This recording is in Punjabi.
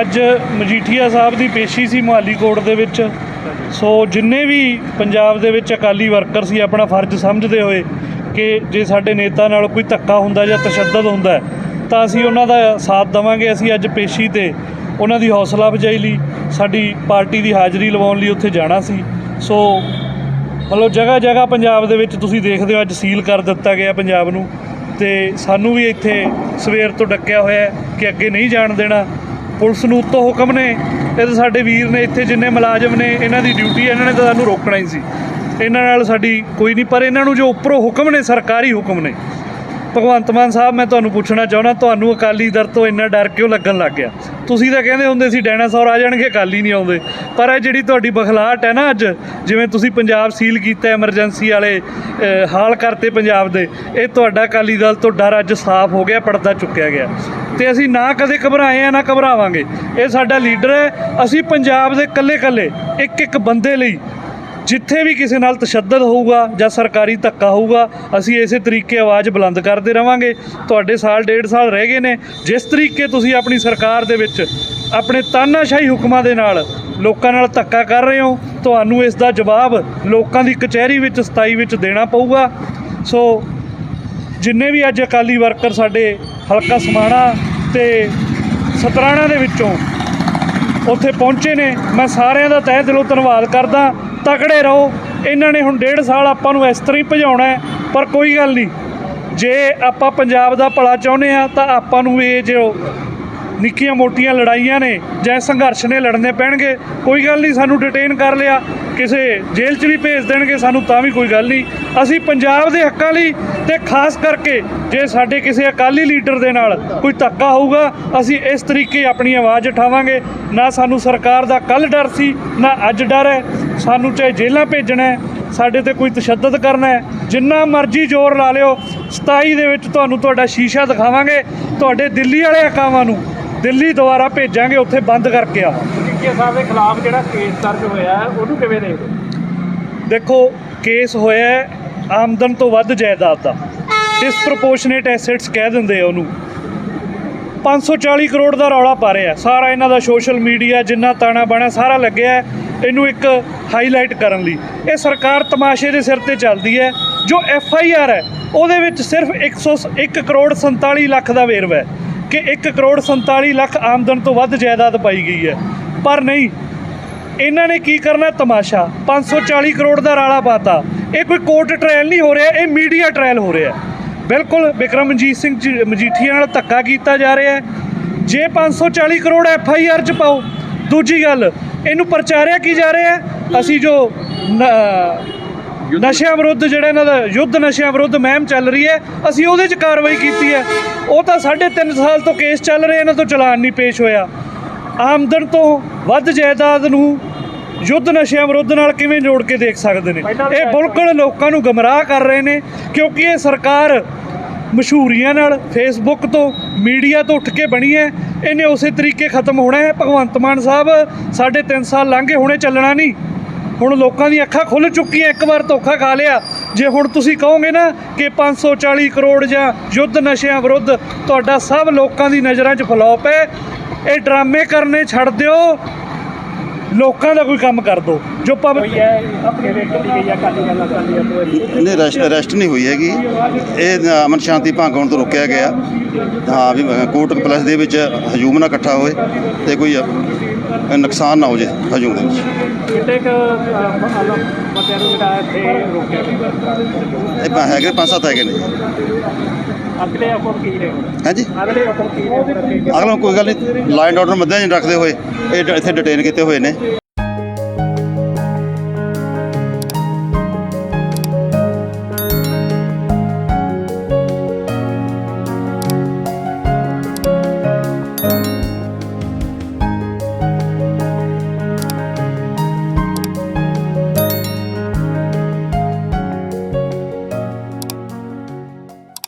ਅੱਜ ਮਜੀਠੀਆ ਸਾਹਿਬ ਦੀ ਪੇਸ਼ੀ ਸੀ ਮੁਹਾਲੀ ਕੋਰਟ ਦੇ ਵਿੱਚ। ਸੋ ਜਿੰਨੇ ਵੀ ਪੰਜਾਬ ਦੇ ਵਿੱਚ ਅਕਾਲੀ ਵਰਕਰ ਸੀ, ਆਪਣਾ ਫਰਜ਼ ਸਮਝਦੇ ਹੋਏ ਕਿ ਜੇ ਸਾਡੇ ਨੇਤਾ ਨਾਲ ਕੋਈ ਧੱਕਾ ਹੁੰਦਾ ਜਾਂ ਤਸ਼ੱਦਦ ਹੁੰਦਾ, ਤਾਂ ਅਸੀਂ ਉਹਨਾਂ ਦਾ ਸਾਥ ਦੇਵਾਂਗੇ। ਅਸੀਂ ਅੱਜ ਪੇਸ਼ੀ ਤੇ ਉਹਨਾਂ ਦੀ ਹੌਸਲਾ ਅਫਜ਼ਾਈ ਲਈ, ਸਾਡੀ ਪਾਰਟੀ ਦੀ ਹਾਜ਼ਰੀ ਲਵਾਉਣ ਲਈ ਉੱਥੇ ਜਾਣਾ ਸੀ। ਸੋ ਮਤਲਬ ਜਗ੍ਹਾ ਜਗ੍ਹਾ ਪੰਜਾਬ ਦੇ ਵਿੱਚ ਤੁਸੀਂ ਦੇਖਦੇ ਹੋ, ਅੱਜ ਸੀਲ ਕਰ ਦਿੱਤਾ ਗਿਆ ਪੰਜਾਬ ਨੂੰ। ਤੇ ਸਾਨੂੰ ਵੀ ਇੱਥੇ ਸਵੇਰ ਤੋਂ ਡੱਕਿਆ ਹੋਇਆ ਕਿ ਅੱਗੇ ਨਹੀਂ ਜਾਣ ਦੇਣਾ। ਪੁਲਿਸ ਨੂੰ ਉੱਤੋਂ ਹੁਕਮ ਨੇ ਇਹ ਤਾਂ ਸਾਡੇ ਵੀਰ ਨੇ ਇੱਥੇ ਜਿੰਨੇ ਮੁਲਾਜ਼ਮ ਨੇ, ਇਹਨਾਂ ਦੀ ਡਿਊਟੀ ਹੈ, ਇਹਨਾਂ ਨੇ ਤਾਂ ਸਾਨੂੰ ਰੋਕਣਾ ਹੀ ਸੀ। ਇਹਨਾਂ ਨਾਲ ਸਾਡੀ ਕੋਈ ਨਹੀਂ, ਪਰ ਇਹਨਾਂ ਨੂੰ ਜੋ ਉੱਪਰੋਂ ਹੁਕਮ ਨੇ, ਸਰਕਾਰੀ ਹੁਕਮ ਨੇ ਭਗਵੰਤ ਮਾਨ ਸਾਹਿਬ, ਮੈਂ ਤੁਹਾਨੂੰ ਪੁੱਛਣਾ ਚਾਹੁੰਦਾ, ਤੁਹਾਨੂੰ ਅਕਾਲੀ ਦਲ ਤੋਂ ਇੰਨਾ ਡਰ ਕਿਉਂ ਲੱਗਣ ਲੱਗ ਗਿਆ? ਤੁਸੀਂ ਤਾਂ ਕਹਿੰਦੇ ਹੁੰਦੇ ਸੀ ਡਾਇਨਾਸੌਰ ਆ ਜਾਣਗੇ, ਅਕਾਲੀ ਨਹੀਂ ਆਉਂਦੇ। ਪਰ ਇਹ ਜਿਹੜੀ ਤੁਹਾਡੀ ਬਖਲਾਟ ਹੈ ਨਾ ਅੱਜ, ਜਿਵੇਂ ਤੁਸੀਂ ਪੰਜਾਬ ਸੀਲ ਕੀਤਾ ਐਮਰਜੈਂਸੀ ਵਾਲੇ ਹਾਲ ਕਰਤੇ ਪੰਜਾਬ ਦੇ, ਇਹ ਤੁਹਾਡਾ ਅਕਾਲੀ ਦਲ ਤੋਂ ਡਰ ਅੱਜ ਸਾਫ਼ ਹੋ ਗਿਆ, ਪਰਦਾ ਚੁੱਕਿਆ ਗਿਆ। ਤੇ ਅਸੀਂ ਨਾ ਕਦੇ ਘਬਰਾਏ ਆ, ਨਾ ਘਬਰਾਵਾਂਗੇ। ਇਹ ਸਾਡਾ ਲੀਡਰ ਹੈ। ਅਸੀਂ ਪੰਜਾਬ ਦੇ ਕੱਲੇ-ਕੱਲੇ ਇੱਕ ਇੱਕ ਬੰਦੇ ਲਈ ਜਿੱਥੇ ਵੀ ਕਿਸੇ ਨਾਲ ਤਸ਼ੱਦਦ ਹੋਊਗਾ ਜਾਂ ਸਰਕਾਰੀ ਧੱਕਾ ਹੋਊਗਾ, ਅਸੀਂ ਇਸੇ ਤਰੀਕੇ ਆਵਾਜ਼ ਬੁਲੰਦ ਕਰਦੇ ਰਵਾਂਗੇ। ਤੁਹਾਡੇ ਸਾਲ ਡੇਢ ਸਾਲ ਰਹਿ ਗਏ ਨੇ। ਜਿਸ ਤਰੀਕੇ ਤੁਸੀਂ ਆਪਣੀ ਸਰਕਾਰ ਦੇ ਵਿੱਚ ਆਪਣੇ ਤਾਨਾਸ਼ਾਹੀ ਹੁਕਮਾਂ ਦੇ ਨਾਲ ਲੋਕਾਂ ਨਾਲ ਧੱਕਾ ਕਰ ਰਹੇ ਹੋ, ਤੁਹਾਨੂੰ ਇਸ ਦਾ ਜਵਾਬ ਲੋਕਾਂ ਦੀ ਕਚਹਿਰੀ ਵਿੱਚ 27 ਵਿੱਚ ਦੇਣਾ ਪਊਗਾ। ਸੋ ਜਿੰਨੇ ਵੀ ਅੱਜ ਅਕਾਲੀ ਵਰਕਰ ਸਾਡੇ ਹਲਕਾ ਸਮਾਣਾ ਤੇ ਸਤਰਾਣਾ ਦੇ ਵਿੱਚੋਂ ਉੱਥੇ ਪਹੁੰਚੇ ਨੇ, ਮੈਂ ਸਾਰਿਆਂ ਦਾ ਤਹਿ ਦਿਲੋਂ ਧੰਨਵਾਦ ਕਰਦਾ। ਤਕੜੇ ਰਹੋ। ਇਹਨਾਂ ਨੇ ਹੁਣ ਡੇਢ ਸਾਲ ਆਪਾਂ ਨੂੰ ਇਸ ਤਰ੍ਹਾਂ ਹੀ ਭਜਾਉਣਾ ਪਰ ਕੋਈ ਗੱਲ ਨਹੀਂ। ਜੇ ਆਪਾਂ ਪੰਜਾਬ ਦਾ ਭਲਾ ਚਾਹੁੰਦੇ ਆ ਤਾਂ ਆਪਾਂ ਨੂੰ ਇਹ ਜੋ ਨਿੱਕੀਆਂ ਮੋਟੀਆਂ ਲੜਾਈਆਂ ਨੇ, ਜਾਂ ਸੰਘਰਸ਼ ਨੇ ਲੜਨੇ ਪੈਣਗੇ, ਕੋਈ ਗੱਲ ਨਹੀਂ, ਸਾਨੂੰ ਡਿਟੇਨ ਕਰ ਲਿਆ, ਕਿਸੇ ਜੇਲ੍ਹ 'ਚ ਵੀ ਭੇਜ ਦੇਣਗੇ, ਸਾਨੂੰ ਤਾਂ ਵੀ ਕੋਈ ਗੱਲ ਨਹੀਂ। ਅਸੀਂ ਪੰਜਾਬ ਦੇ ਹੱਕਾਂ ਲਈ ਤੇ ਖਾਸ ਕਰਕੇ ਜੇ ਸਾਡੇ ਕਿਸੇ ਅਕਾਲੀ ਲੀਡਰ ਦੇ ਨਾਲ ਕੋਈ ਧੱਕਾ ਹੋਊਗਾ, ਅਸੀਂ ਇਸ ਤਰੀਕੇ ਆਪਣੀ ਆਵਾਜ਼ ਉਠਾਵਾਂਗੇ। ਨਾ ਸਾਨੂੰ ਸਰਕਾਰ ਦਾ ਕੱਲ ਡਰ ਸੀ, ਨਾ ਅੱਜ ਡਰ ਹੈ। ਸਾਨੂੰ ਚਾਹੇ ਜੇਲ੍ਹਾਂ ਭੇਜਣਾ ਹੈ, ਸਾਡੇ ਤੇ ਕੋਈ ਤਸ਼ੱਦਦ ਕਰਨਾ ਹੈ, ਜਿੰਨਾ ਮਰਜ਼ੀ ਜ਼ੋਰ ਲਾ ਲਿਓ 27 ਦੇ ਵਿੱਚ ਤੁਹਾਨੂੰ ਤੁਹਾਡਾ ਸ਼ੀਸ਼ਾ ਦਿਖਾਵਾਂਗੇ, ਤੁਹਾਡੇ ਦਿੱਲੀ ਵਾਲੇ ਹਕਾਵਾਂ ਨੂੰ। ਦਿੱਲੀ ਦੁਆਰਾ ਭੇਜਾਂਗੇ ਉੱਥੇ ਬੰਦ ਕਰਕੇ ਆ ਮਜੀਠੀਆ ਸਾਹਿਬ ਦੇ ਖਿਲਾਫ ਜਿਹੜਾ ਕੇਸ ਦਰਜ ਹੋਇਆ ਹੈ, ਉਹਨੂੰ ਕਿਵੇਂ ਦੇਖਦੇ? ਦੇਖੋ ਕੇਸ ਹੋਇਆ ਹੈ ਆਮਦਨ ਤੋਂ ਵੱਧ ਜਾਇਦਾਦ ਦਾ। ਡਿਸਪ੍ਰੋਪੋਰਸ਼ਨੇਟ ਐਸੈਟਸ ਕਹਿ ਦਿੰਦੇ ਆ ਉਹਨੂੰ। 540 ਕਰੋੜ ਦਾ ਰੌਲਾ ਪਾ ਰਿਹਾ ਸਾਰਾ ਇਹਨਾਂ ਦਾ ਸੋਸ਼ਲ ਮੀਡੀਆ ਜਿੰਨਾ ਤਾਣਾ ਬਾਣਾ ਸਾਰਾ ਲੱਗਿਆ ਇਹਨੂੰ ਇੱਕ ਹਾਈਲਾਈਟ ਕਰਨ ਲਈ। ਇਹ ਸਰਕਾਰ ਤਮਾਸ਼ੇ ਦੇ ਸਿਰ ਤੇ ਚੱਲਦੀ ਹੈ। ਜੋ ਐਫ ਆਈ ਆਰ ਹੈ ਉਹਦੇ ਵਿੱਚ ਸਿਰਫ 101 ਕਰੋੜ 47 ਲੱਖ ਦਾ ਵੇਰਵਾ ਹੈ। ਕਿ 1 ਕਰੋੜ 47 ਲੱਖ ਆਮਦਨ ਤੋਂ ਵੱਧ ਜਾਇਦਾਦ ਪਾਈ ਗਈ ਹੈ। ਪਰ ਨਹੀਂ, ਇਹਨਾਂ ਨੇ ਕੀ ਕਰਨਾ ਤਮਾਸ਼ਾ? 540 ਕਰੋੜ ਦਾ ਰਾਲਾ ਪਾਤਾ। ਇਹ ਕੋਈ ਕੋਰਟ ਟ੍ਰਾਇਲ ਨਹੀਂ ਹੋ ਰਿਹਾ, ਇਹ ਮੀਡੀਆ ਟ੍ਰਾਇਲ ਹੋ ਰਿਹਾ। ਬਿਲਕੁਲ ਵਿਕਰਮਜੀਤ ਸਿੰਘ ਜੀ- ਮਜੀਠੀਆ ਨਾਲ ਧੱਕਾ ਕੀਤਾ ਜਾ ਰਿਹਾ ਹੈ। ਜੇ 540 ਕਰੋੜ ਐਫ ਆਈ ਆਰ ਚ ਪਾਓ। ਦੂਜੀ ਗੱਲ, ਇਹਨੂੰ ਪ੍ਰਚਾਰਿਆ ਕੀ ਜਾ ਰਿਹਾ ਅਸੀਂ ਜੋ ਨਸ਼ਿਆਂ ਵਿਰੁੱਧ ਜਿਹੜਾ ਇਹਨਾਂ ਦਾ ਯੁੱਧ ਨਸ਼ਿਆਂ ਵਿਰੁੱਧ ਮੁਹਿੰਮ ਚੱਲ ਰਹੀ ਹੈ। ਅਸੀਂ ਉਹਦੇ 'ਚ ਕਾਰਵਾਈ ਕੀਤੀ ਹੈ। ਉਹ ਤਾਂ ਸਾਢੇ ਤਿੰਨ ਸਾਲ ਤੋਂ ਕੇਸ ਚੱਲ ਰਹੇ ਇਹਨਾਂ ਤੋਂ ਚਲਾਨ ਨਹੀਂ ਪੇਸ਼ ਹੋਇਆ। ਆਮਦਨ ਤੋਂ ਵੱਧ ਜਾਇਦਾਦ ਨੂੰ ਯੁੱਧ ਨਸ਼ਿਆਂ ਵਿਰੁੱਧ ਨਾਲ ਕਿਵੇਂ ਜੋੜ ਕੇ ਦੇਖ ਸਕਦੇ ਨੇ? ਇਹ ਬਿਲਕੁਲ ਲੋਕਾਂ ਨੂੰ ਗਮਰਾਹ ਕਰ ਰਹੇ ਨੇ ਕਿਉਂਕਿ ਇਹ ਸਰਕਾਰ ਮਸ਼ਹੂਰੀਆਂ ਨਾਲ ਫੇਸਬੁੱਕ ਤੋਂ ਮੀਡੀਆ ਤੋਂ ਉੱਠ ਕੇ ਬਣੀ ਹੈ। ਇਹਨੇ ਉਸੇ ਤਰੀਕੇ ਖਤਮ ਹੋਣਾ ਹੈ। ਭਗਵੰਤ ਮਾਨ ਸਾਹਿਬ ਸਾਢੇ ਤਿੰਨ ਸਾਲ ਲੰਘੇ ਹੁਣੇ ਚੱਲਣਾ ਨਹੀਂ। ਹੁਣ ਲੋਕਾਂ ਦੀਆਂ ਅੱਖਾਂ ਖੁੱਲ ਚੁੱਕੀਆਂ ਇੱਕ ਵਾਰ ਧੋਖਾ ਖਾ ਲਿਆ। ਜੇ ਹੁਣ ਤੁਸੀਂ ਕਹੋਗੇ ਨਾ ਕਿ 540 ਕਰੋੜ ਜਾਂ ਯੁੱਧ ਨਸ਼ਿਆਂ ਵਿਰੁੱਧ ਤੁਹਾਡਾ ਸਭ ਲੋਕਾਂ ਦੀ ਨਜ਼ਰਾਂ 'ਚ ਫਲੋਪ ਹੈ ਇਹ ਡਰਾਮੇ ਕਰਨੇ ਛੱਡ ਦਿਓ। ਲੋਕਾਂ ਦਾ ਕੋਈ ਕੰਮ ਕਰ ਦਿਓ ਜੋ ਪਬ ਕੋਈ ਹੈ ਆਪਣੇ ਦੇ ਕੀਤੀ ਗਈ ਦਲ ਅਕਾਲੀ ਦਲ ਤੋਂ ਇਹ? ਨਹੀਂ। ਰੈਸਟ ਅਰੈਸਟ ਨਹੀਂ ਹੋਈ ਹੈਗੀ। ਇਹ ਅਮਨ ਸ਼ਾਂਤੀ ਭੰਗ ਹੋਣ ਤੋਂ ਰੋਕਿਆ ਗਿਆ। ਹਾਂ ਵੀ ਕੋਰਟ ਪਲਸ ਦੇ ਵਿੱਚ ਹਜੂਮ ਨਾ ਇਕੱਠਾ ਹੋਏ ਤੇ ਕੋਈ ਨੁਕਸਾਨ ਨਾ ਹੋ ਜੇ ਹਜੂਮ ਦੇ ਵਿੱਚ। ਕਿਤੇ ਕ ਮਤਿਆਂ ਨੂੰ ਜਿਹੜਾ ਇੱਥੇ ਰੋਕਿਆ ਗਿਆ। ਇਹ ਪ- ਹੈਗੇ ਪੰਜ ਸੱਤ ਹੈਗੇ ਨੇ ਅਗਲੇ ਹੁਕਮ ਕੀ ਨੇ ਹਾਂਜੀ ਅਗਲੇ ਹੁਕਮ ਕੀ ਨੇ ਅਗਲਾ ਕੋਈ ਗੱਲ ਨਹੀਂ ਲਾਈਨ ਆਰਡਰ ਮੱਦੇ ਨਹੀਂ ਰੱਖਦੇ ਹੋਏ ਇਹ ਇੱਥੇ ਡਿਟੇਨ ਕੀਤੇ ਹੋਏ ਨੇ।